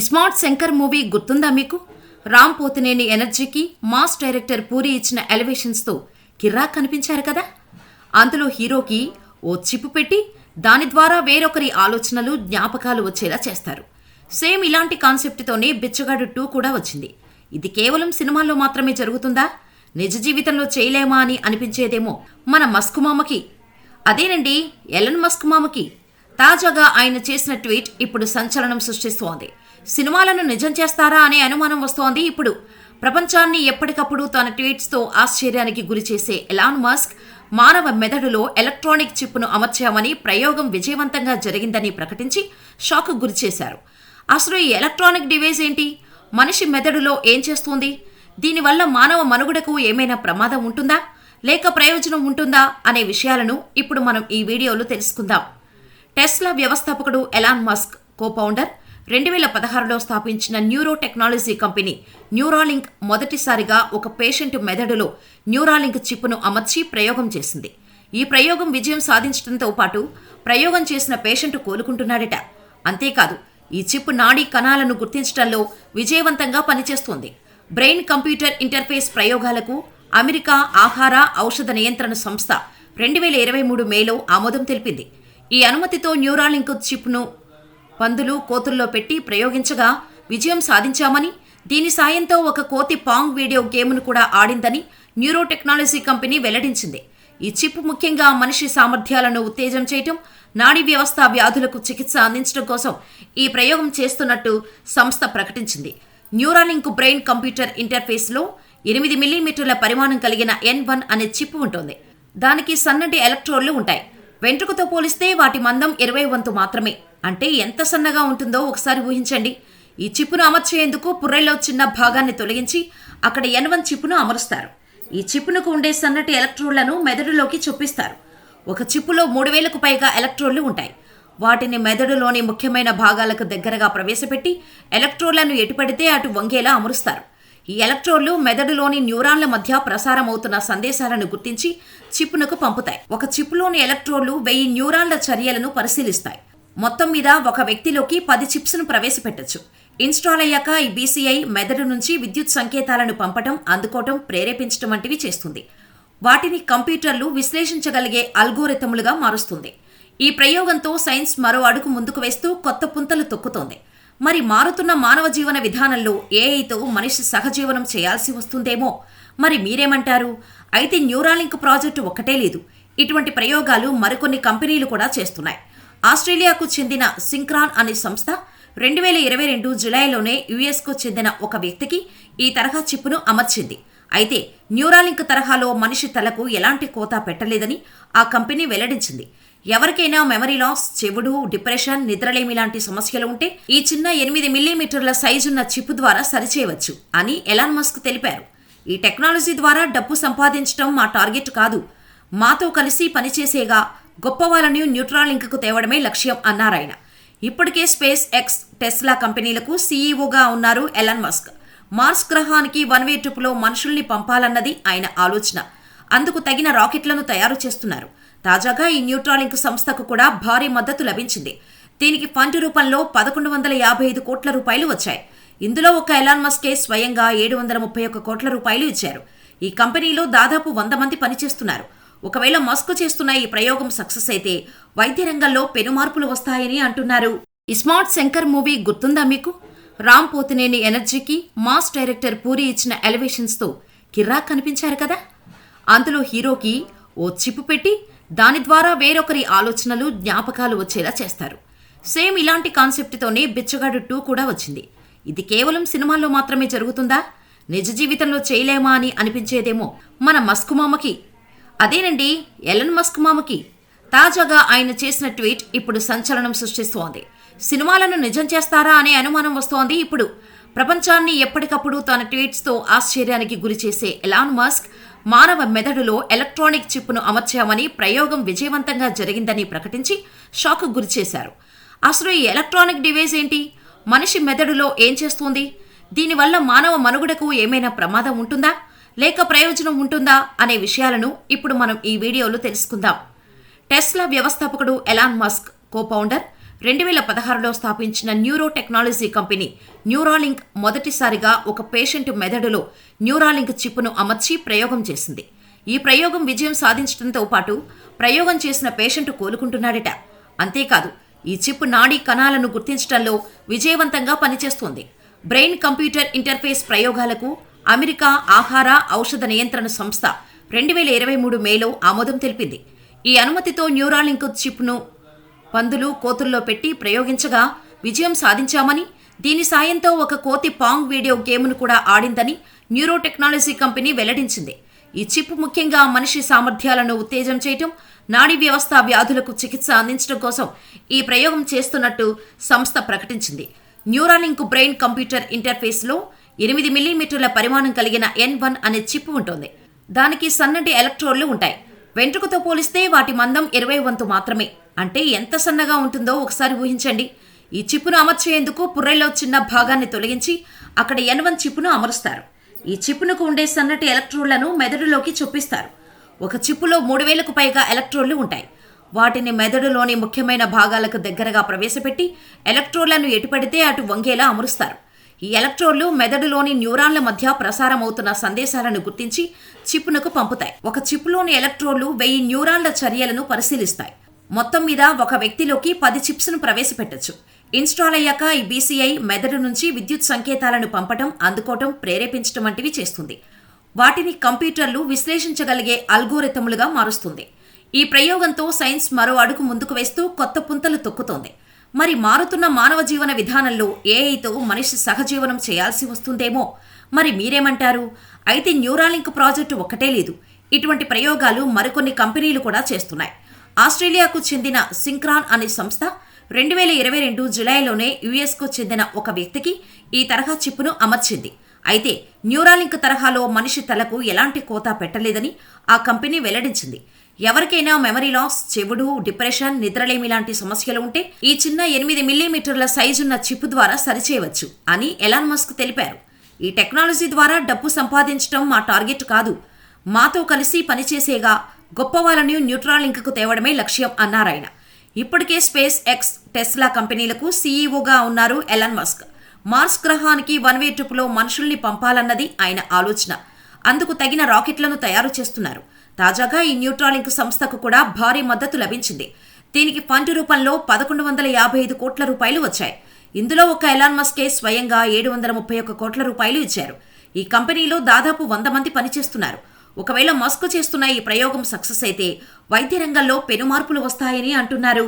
Smart Shankar movie గుర్తుందా మీకు? రామ్ పోతినేని ఎనర్జీకి మాస్ డైరెక్టర్ పూరి ఇచ్చిన ఎలివేషన్స్తో కిర్రాక్ కనిపించారు కదా? అందులో హీరోకి ఓ చిప్పు పెట్టి దాని ద్వారా వేరొకరి ఆలోచనలు జ్ఞాపకాలు వచ్చేలా చేస్తారు. సేమ్ ఇలాంటి కాన్సెప్ట్తోనే బిచ్చగాడు టూ కూడా వచ్చింది. ఇది కేవలం సినిమాల్లో మాత్రమే జరుగుతుందా? నిజ జీవితంలో చేయలేమా అని అనిపించేదేమో మన మస్క్ మామకి. అదేనండి ఎలన్ మస్క్ మామకి. తాజాగా ఆయన చేసిన ట్వీట్ ఇప్పుడు సంచలనం సృష్టిస్తోంది. సినిమాలను నిజం చేస్తారా అనే అనుమానం వస్తోంది ఇప్పుడు. ప్రపంచాన్ని ఎప్పటికప్పుడు తన ట్వీట్స్తో ఆశ్చర్యానికి గురిచేసే ఎలాన్ మస్క్ మానవ మెదడులో ఎలక్ట్రానిక్ చిప్ను అమర్చామని ప్రయోగం విజయవంతంగా జరిగిందని ప్రకటించి షాక్ గురిచేశారు అసలు ఈ ఎలక్ట్రానిక్ డివైస్ ఏంటి? మనిషి మెదడులో ఏం చేస్తుంది? దీనివల్ల మానవ మనుగడకు ఏమైనా ప్రమాదం ఉంటుందా? లేక ప్రయోజనం ఉంటుందా అనే విషయాలను ఇప్పుడు మనం ఈ వీడియోలో తెలుసుకుందాం. టెస్లా వ్యవస్థాపకుడు ఎలాన్ మస్క్ కోపౌండర్ రెండు వేల పదహారులో స్థాపించిన న్యూరో టెక్నాలజీ కంపెనీ న్యూరాలింక్ మొదటిసారిగా ఒక పేషెంట్ మెదడులో న్యూరాలింక్ చిప్ను అమర్చి ప్రయోగం చేసింది. ఈ ప్రయోగం విజయం సాధించడంతో పాటు ప్రయోగం చేసిన పేషెంట్ కోలుకుంటున్నాడట. అంతేకాదు ఈ చిప్ నాడీ కణాలను గుర్తించడంలో విజయవంతంగా పనిచేస్తోంది. బ్రెయిన్ కంప్యూటర్ ఇంటర్ఫేస్ ప్రయోగాలకు అమెరికా ఆహార ఔషధ నియంత్రణ సంస్థ రెండు వేల ఇరవై మూడు మేలో ఆమోదం తెలిపింది. ఈ అనుమతితో న్యూరాలింక్ చిప్ను పందులు కోతుల్లో పెట్టి ప్రయోగించగా విజయం సాధించామని దీని సాయంతో ఒక కోతి పాంగ్ వీడియో గేమ్ను కూడా ఆడిందని న్యూరో టెక్నాలజీ కంపెనీ వెల్లడించింది. ఈ చిప్ ముఖ్యంగా మనిషి సామర్థ్యాలను ఉత్తేజం చేయటం నాడీ వ్యవస్థ వ్యాధులకు చికిత్స అందించడం కోసం ఈ ప్రయోగం చేస్తున్నట్టు సంస్థ ప్రకటించింది. న్యూరాలింక్ బ్రెయిన్ కంప్యూటర్ ఇంటర్ఫేస్లో ఎనిమిది మిల్లీమీటర్ల పరిమాణం కలిగిన ఎన్ వన్ అనే చిప్ ఉంటుంది. దానికి సన్నటి ఎలక్ట్రోడ్లు ఉంటాయి. వెంట్రుకతో పోలిస్తే వాటి మందం ఇరవై వంతు మాత్రమే. అంటే ఎంత సన్నగా ఉంటుందో ఒకసారి ఊహించండి. ఈ చిప్పును అమర్చేందుకు పుర్రెల్లో చిన్న భాగాన్ని తొలగించి అక్కడ ఎన్ వన్ చిప్పును అమరుస్తారు. ఈ చిప్పునకు ఉండే సన్నటి ఎలక్ట్రోడ్లను మెదడులోకి చొప్పిస్తారు. ఒక చిప్పులో మూడు వేలకు పైగా ఎలక్ట్రోడ్లు ఉంటాయి. వాటిని మెదడులోని ముఖ్యమైన భాగాలకు దగ్గరగా ప్రవేశపెట్టి ఎలక్ట్రోడ్లను ఎటుపడితే అటు వంగేలా అమరుస్తారు. ఎలక్ట్రోడ్లు మెదడులోని న్యూరాన్ల మధ్య ప్రసారమవుతున్న సందేశాలను గుర్తించి చిప్పునకు పంపుతాయి. ఒక చిప్లోని ఎలక్ట్రోడ్లు వెయ్యి న్యూరాన్ల చర్యలను పరిశీలిస్తాయి. మొత్తం మీద ఒక వ్యక్తిలోకి పది చిప్స్ను ప్రవేశపెట్టొచ్చు. ఇన్స్టాల్ అయ్యాక ఈ బీసీఐ మెదడు నుంచి విద్యుత్ సంకేతాలను పంపటం అందుకోవటం ప్రేరేపించడం వంటివి చేస్తుంది. వాటిని కంప్యూటర్లు విశ్లేషించగలిగే అల్గోరిథములుగా మారుస్తుంది. ఈ ప్రయోగంతో సైన్స్ మరో అడుగు ముందుకు వేస్తూ కొత్త పుంతలు తొక్కుతోంది. మరి మారుతున్న మానవ జీవన విధానంలో ఏఐతో మనిషి సహజీవనం చేయాల్సి వస్తుందేమో? మరి మీరేమంటారు? అయితే న్యూరాలింక్ ప్రాజెక్టు ఒక్కటే లేదు. ఇటువంటి ప్రయోగాలు మరికొన్ని కంపెనీలు కూడా చేస్తున్నాయి. ఆస్ట్రేలియాకు చెందిన సింక్రాన్ అనే సంస్థ రెండు వేల ఇరవై రెండు జులైలోనే యుఎస్కు చెందిన ఒక వ్యక్తికి ఈ తరహా చిప్పును అమర్చింది. అయితే న్యూరాలింక్ తరహాలో మనిషి తలకు ఎలాంటి కోత పెట్టలేదని ఆ కంపెనీ వెల్లడించింది. ఎవరికైనా మెమరీ లాస్ చెవుడు డిప్రెషన్ నిద్రలేమి లాంటి సమస్యలు ఉంటే ఈ చిన్న ఎనిమిది మిల్లీమీటర్ల సైజున్న చిప్ ద్వారా సరిచేయవచ్చు అని ఎలాన్ మస్క్ తెలిపారు. ఈ టెక్నాలజీ ద్వారా డబ్బు సంపాదించడం మా టార్గెట్ కాదు. మాతో కలిసి పనిచేసేగా గొప్ప వాళ్ళని న్యూట్రాలింక్కు తేవడమే లక్ష్యం అన్నారాయన ఇప్పటికే స్పేస్ ఎక్స్ టెస్లా కంపెనీలకు సీఈఓగా ఉన్నారు ఎలన్ మస్క్ మార్స్ గ్రహానికి వన్ వే ట్రిప్లో మనుషుల్ని పంపాలన్నది ఆయన ఆలోచన. అందుకు తగిన రాకెట్లను తయారు చేస్తున్నారు. తాజాగా ఈ న్యూట్రాలింక్ సంస్థకు కూడా భారీ మద్దతు లభించింది. దీనికి ఫండ్ రూపంలో పదకొండు వందల యాభై ఐదు కోట్ల రూపాయలు వచ్చాయి. ఇందులో ఒక ఎలాన్ మస్కే స్వయంగా ఏడు వందల ముప్పై ఒక్క కోట్ల రూపాయలు ఇచ్చారు. ఈ కంపెనీలో దాదాపు వంద మంది పనిచేస్తున్నారు. ఒకవేళ మస్క్ చేస్తున్న ఈ ప్రయోగం సక్సెస్ అయితే వైద్య రంగంలో పెనుమార్పులు వస్తాయని అంటున్నారు. ఈ స్మార్ట్ శంకర్ మూవీ గుర్తుందా మీకు? రామ్ పోతినేని ఎనర్జీకి మాస్ డైరెక్టర్ పూరి ఇచ్చిన ఎలివేషన్స్తో కిర్రాక్ కనిపించారు కదా? అందులో హీరోకి ఓ చిప్పు పెట్టి దాని ద్వారా వేరొకరి ఆలోచనలు జ్ఞాపకాలు వచ్చేలా చేస్తారు. సేమ్ ఇలాంటి కాన్సెప్ట్తోనే బిచ్చగాడు టూ కూడా వచ్చింది. ఇది కేవలం సినిమాల్లో మాత్రమే జరుగుతుందా? నిజ జీవితంలో చేయలేమా అని అనిపించేదేమో మన మస్క్ మామకి. అదేనండి ఎలన్ మస్క్ మామకి. తాజాగా ఆయన చేసిన ట్వీట్ ఇప్పుడు సంచలనం సృష్టిస్తోంది. సినిమాలను నిజం చేస్తారా అనే అనుమానం వస్తోంది ఇప్పుడు. ప్రపంచాన్ని ఎప్పటికప్పుడు తన ట్వీట్స్తో ఆశ్చర్యానికి గురి చేసే ఎలాన్ మస్క్ మానవ మెదడులో ఎలక్ట్రానిక్ చిప్ను అమర్చామని ప్రయోగం విజయవంతంగా జరిగిందని ప్రకటించి షాక్ గురిచేశారు అసలు ఈ ఎలక్ట్రానిక్ డివైస్ ఏంటి? మనిషి మెదడులో ఏం చేస్తుంది? దీనివల్ల మానవ మనుగడకు ఏమైనా ప్రమాదం ఉంటుందా? లేక ప్రయోజనం ఉంటుందా అనే విషయాలను ఇప్పుడు మనం ఈ వీడియోలో తెలుసుకుందాం. టెస్లా వ్యవస్థాపకుడు ఎలాన్ మస్క్ కోపౌండర్ రెండు వేల పదహారులో స్థాపించిన న్యూరో టెక్నాలజీ కంపెనీ న్యూరాలింక్ మొదటిసారిగా ఒక పేషెంట్ మెదడులో న్యూరాలింక్ చిప్పును అమర్చి ప్రయోగం చేసింది. ఈ ప్రయోగం విజయం సాధించడంతో పాటు ప్రయోగం చేసిన పేషెంట్ కోలుకుంటున్నాడట. అంతేకాదు ఈ చిప్ నాడీ కణాలను గుర్తించడంలో విజయవంతంగా పనిచేస్తోంది. బ్రెయిన్ కంప్యూటర్ ఇంటర్ఫేస్ ప్రయోగాలకు అమెరికా ఆహార ఔషధ నియంత్రణ సంస్థ రెండు వేల ఇరవై మూడు మేలో ఆమోదం తెలిపింది. ఈ అనుమతితో న్యూరాలింక్ చిప్ను పందులు కోతుల్లో పెట్టి ప్రయోగించగా విజయం సాధించామని దీని సాయంతో ఒక కోతి పాంగ్ వీడియో గేమ్ను కూడా ఆడిందని న్యూరో టెక్నాలజీ కంపెనీ వెల్లడించింది. ఈ చిప్ ముఖ్యంగా మనిషి సామర్థ్యాలను ఉత్తేజం చేయటం నాడీ వ్యవస్థ వ్యాధులకు చికిత్స అందించడం కోసం ఈ ప్రయోగం చేస్తున్నట్టు సంస్థ ప్రకటించింది. న్యూరాలింక్ బ్రెయిన్ కంప్యూటర్ ఇంటర్ఫేస్లో ఎనిమిది మిల్లీమీటర్ల పరిమాణం కలిగిన ఎన్ వన్ అనే చిప్ ఉంటుంది. దానికి సన్నటి ఎలక్ట్రోడ్లు ఉంటాయి. వెంట్రుకతో పోలిస్తే వాటి మందం ఇరవై వంతు మాత్రమే. అంటే ఎంత సన్నగా ఉంటుందో ఒకసారి ఊహించండి. ఈ చిప్పును అమర్చేందుకు పుర్రెలో చిన్న భాగాన్ని తొలగించి అక్కడ ఎన్ వన్ చిప్పును అమరుస్తారు. ఈ చిప్పునకు ఉండే సన్నటి ఎలక్ట్రోడ్లను మెదడులోకి చొప్పిస్తారు. ఒక చిప్పులో మూడు వేలకు పైగా ఎలక్ట్రోడ్లు ఉంటాయి. వాటిని మెదడులోని ముఖ్యమైన భాగాలకు దగ్గరగా ప్రవేశపెట్టి ఎలక్ట్రోడ్లను ఎటుపడితే అటు వంగేలా అమరుస్తారు. ఈ ఎలక్ట్రోడ్లు మెదడులోని న్యూరాన్ల మధ్య ప్రసారమవుతున్న సందేశాలను గుర్తించి చిప్పునకు పంపుతాయి. ఒక చిప్లోని ఎలక్ట్రోడ్లు వెయ్యి న్యూరాన్ల చర్యలను పరిశీలిస్తాయి. మొత్తం మీద ఒక వ్యక్తిలోకి పది చిప్స్ను ప్రవేశపెట్టొచ్చు. ఇన్స్టాల్ అయ్యాక ఈ బీసీఐ మెదడు నుంచి విద్యుత్ సంకేతాలను పంపటం అందుకోవటం ప్రేరేపించటం వంటివి చేస్తుంది. వాటిని కంప్యూటర్లు విశ్లేషించగలిగే అల్గోరిథములుగా మారుస్తుంది. ఈ ప్రయోగంతో సైన్స్ మరో అడుగు ముందుకు వేస్తూ కొత్త పుంతలు తొక్కుతోంది. మరి మారుతున్న మానవ జీవన విధానంలో ఏఐతో మనిషి సహజీవనం చేయాల్సి వస్తుందేమో? మరి మీరేమంటారు? అయితే న్యూరాలింక్ ప్రాజెక్టు ఒక్కటే లేదు. ఇటువంటి ప్రయోగాలు మరికొన్ని కంపెనీలు కూడా చేస్తున్నాయి. ఆస్ట్రేలియాకు చెందిన సింక్రాన్ అనే సంస్థ రెండు వేల ఇరవై రెండు జులైలోనే యుఎస్కు చెందిన ఒక వ్యక్తికి ఈ తరహా చిప్పును అమర్చింది. అయితే న్యూరాలింక్ తరహాలో మనిషి తలకు ఎలాంటి కోత పెట్టలేదని ఆ కంపెనీ వెల్లడించింది. ఎవరికైనా మెమరీ లాస్ చెవుడు డిప్రెషన్ నిద్రలేమి లాంటి సమస్యలు ఉంటే ఈ చిన్న ఎనిమిది మిల్లీమీటర్ల సైజున్న చిప్ ద్వారా సరిచేయవచ్చు అని ఎలాన్ మస్క్ తెలిపారు. ఈ టెక్నాలజీ ద్వారా డబ్బు సంపాదించడం మా టార్గెట్ కాదు. మాతో కలిసి పనిచేసేగా గొప్ప వాళ్ళని న్యూట్రాలింక్కు తేవడమే లక్ష్యం అన్నారాయన ఇప్పటికే స్పేస్ ఎక్స్ టెస్లా కంపెనీలకు సీఈఓగా ఉన్నారు ఎలన్ మస్క్ మార్స్ గ్రహానికి వన్ వే ట్రిప్లో మనుషుల్ని పంపాలన్నది ఆయన ఆలోచన. అందుకు తగిన రాకెట్లను తయారు చేస్తున్నారు. తాజాగా ఈ న్యూట్రాలింక్ సంస్థకు కూడా భారీ మద్దతు లభించింది. దీనికి ఫండ్ రూపంలో పదకొండు వందల యాభై ఐదు కోట్ల రూపాయలు వచ్చాయి. ఇందులో ఒక ఎలాన్ మస్కే స్వయంగా ఏడు వందల ముప్పై ఒక్క కోట్ల రూపాయలు ఇచ్చారు. ఈ కంపెనీలో దాదాపు వంద మంది పనిచేస్తున్నారు. ఒకవేళ మస్క్ చేస్తున్న ఈ ప్రయోగం సక్సెస్ అయితే వైద్య రంగంలో పెనుమార్పులు వస్తాయని అంటున్నారు.